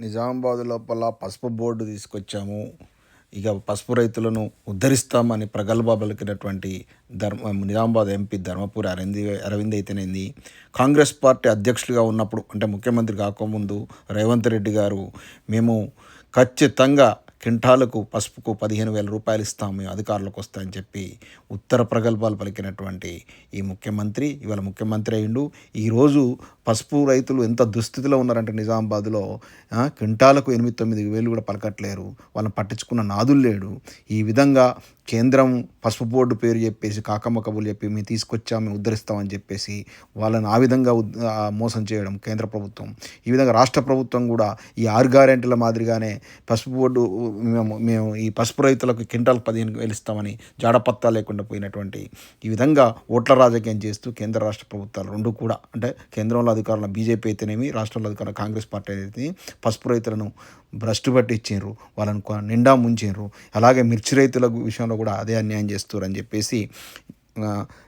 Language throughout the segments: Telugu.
నిజామాబాద్ లోపల పసుపు బోర్డు తీసుకొచ్చాము. ఇక పసుపు రైతులను ఉద్ధరిస్తామని ప్రగల్భ పలికినటువంటి ధర్మ నిజామాబాద్ ఎంపీ ధర్మపురి అరవింద్ అరవింద్ అయితేనేంది. కాంగ్రెస్ పార్టీ అధ్యక్షులుగా ఉన్నప్పుడు అంటే ముఖ్యమంత్రి కాకముందు రేవంత్ రెడ్డి గారు మేము ఖచ్చితంగా కింటాలకు పసుపుకు పదిహేను వేల రూపాయలు ఇస్తాం మేము అధికారులకు వస్తాయని చెప్పి ఉత్తర ప్రగల్భాలు పలికినటువంటి ఈ ముఖ్యమంత్రి ఇవాళ ముఖ్యమంత్రి అయిండు ఈరోజు పసుపు రైతులు ఎంత దుస్థితిలో ఉన్నారంటే నిజామాబాద్లో క్వింటాలకు ఎనిమిది తొమ్మిది వేలు కూడా పలకట్లేరు. వాళ్ళని పట్టించుకున్న నాదులు లేడు. ఈ విధంగా కేంద్రం పసుపు బోర్డు పేరు చెప్పేసి కాకమ్మ కబుర్లు చెప్పి మేము తీసుకొచ్చాము మేము ఉద్ధరిస్తామని చెప్పేసి వాళ్ళని ఆ విధంగా మోసం చేయడం కేంద్ర ప్రభుత్వం. ఈ విధంగా రాష్ట్ర ప్రభుత్వం కూడా ఈ ఆరు గ్యారెంటీల మాదిరిగానే పసుపు బోర్డు మేము మేము ఈ పసుపు రైతులకు క్వింటాల్ పదిహేను వేలు ఇస్తామని జాడపత్తా లేకుండా పోయినటువంటి ఈ విధంగా ఓట్ల రాజకీయం చేస్తూ కేంద్ర రాష్ట్ర ప్రభుత్వాలు రెండు కూడా అంటే కేంద్రంలో అధికారుల బీజేపీ అయితేనేమి రాష్ట్రంలో అధికారుల కాంగ్రెస్ పార్టీ అయితే పసుపు రైతులను భ్రష్టు పట్టించారు ఇచ్చిండ్రు నిండా ముంచిండ్రు అలాగే మిర్చి రైతుల విషయంలో కూడా అదే అన్యాయం చేస్తారు అని చెప్పేసి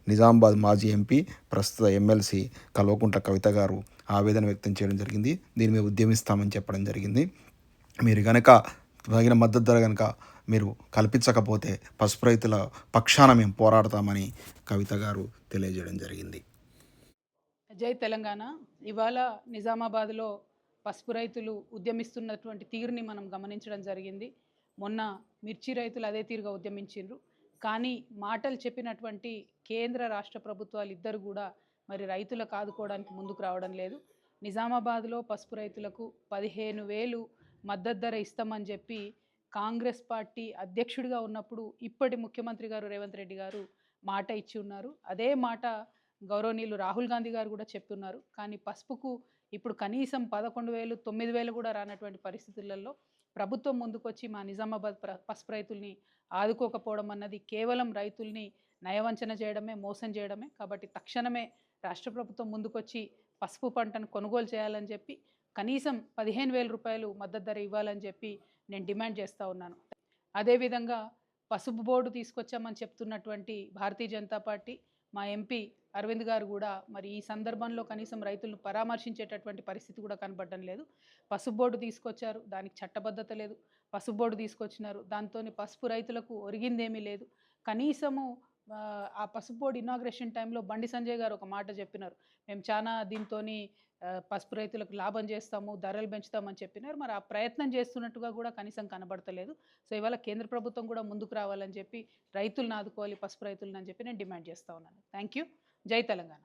నిజామాబాద్ మాజీ ఎంపీ ప్రస్తుత ఎమ్మెల్సీ కల్వకుంట్ల కవిత గారు ఆవేదన వ్యక్తం చేయడం జరిగింది. దీని మీద ఉద్యమిస్తామని చెప్పడం జరిగింది. మీరు కనుక తగిన మద్దతు ధర కనుక మీరు కల్పించకపోతే పసుపు రైతుల పక్షాన మేము పోరాడతామని కవిత గారు తెలియజేయడం జరిగింది. జై తెలంగాణ. ఇవాళ నిజామాబాద్లో పసుపు రైతులు ఉద్యమిస్తున్నటువంటి తీరుని మనం గమనించడం జరిగింది. మొన్న మిర్చి రైతులు అదే తీరుగా ఉద్యమించిండ్రు. కానీ మాటలు చెప్పినటువంటి కేంద్ర రాష్ట్ర ప్రభుత్వాలు ఇద్దరు కూడా మరి రైతులకు ఆదుకోవడానికి ముందుకు రావడం లేదు. నిజామాబాద్లో పసుపు రైతులకు పదిహేను వేలు మద్దతు ధర ఇస్తామని చెప్పి కాంగ్రెస్ పార్టీ అధ్యక్షుడిగా ఉన్నప్పుడు ఇప్పటి ముఖ్యమంత్రి గారు రేవంత్ రెడ్డి గారు మాట ఇచ్చి ఉన్నారు. అదే మాట గౌరవనీయులు రాహుల్ గాంధీ గారు కూడా చెప్తున్నారు. కానీ పసుపుకు ఇప్పుడు కనీసం పదకొండు వేలు తొమ్మిది వేలు కూడా రానటువంటి పరిస్థితులలో ప్రభుత్వం ముందుకొచ్చి మా నిజామాబాద్ ప్ర పసుపు రైతుల్ని ఆదుకోకపోవడం అన్నది కేవలం రైతుల్ని నయవంచన చేయడమే మోసం చేయడమే. కాబట్టి తక్షణమే రాష్ట్ర ప్రభుత్వం ముందుకొచ్చి పసుపు పంటను కొనుగోలు చేయాలని చెప్పి కనీసం పదిహేను వేల రూపాయలు మద్దతు ధర ఇవ్వాలని చెప్పి నేను డిమాండ్ చేస్తూ ఉన్నాను. అదేవిధంగా పసుపు బోర్డు తీసుకొచ్చామని చెప్తున్నటువంటి భారతీయ జనతా పార్టీ మా ఎంపీ అరవింద్ గారు కూడా మరి ఈ సందర్భంలో కనీసం రైతులను పరామర్శించేటటువంటి పరిస్థితి కూడా కనబడడం లేదు. పసుపు బోర్డు తీసుకొచ్చారు దానికి చట్టబద్ధత లేదు. పసుపు బోర్డు తీసుకొచ్చినారు దాంతో పసుపు రైతులకు ఒరిగిందేమీ లేదు. కనీసము ఆ పసుపు బోర్డు ఇనాగ్రేషన్ టైంలో బండి సంజయ్ గారు ఒక మాట చెప్పినారు. మేము చాలా దీంతో పసుపు రైతులకు లాభం చేస్తాము ధరలు పెంచుతామని చెప్పినారు. మరి ఆ ప్రయత్నం చేస్తున్నట్టుగా కూడా కనీసం కనబడతలేదు. సో ఇవాళ కేంద్ర ప్రభుత్వం కూడా ముందుకు రావాలని చెప్పి రైతులను ఆదుకోవాలి పసుపు రైతులను అని చెప్పి నేను డిమాండ్ చేస్తా ఉన్నాను. థ్యాంక్ యూ జై తెలంగాణ.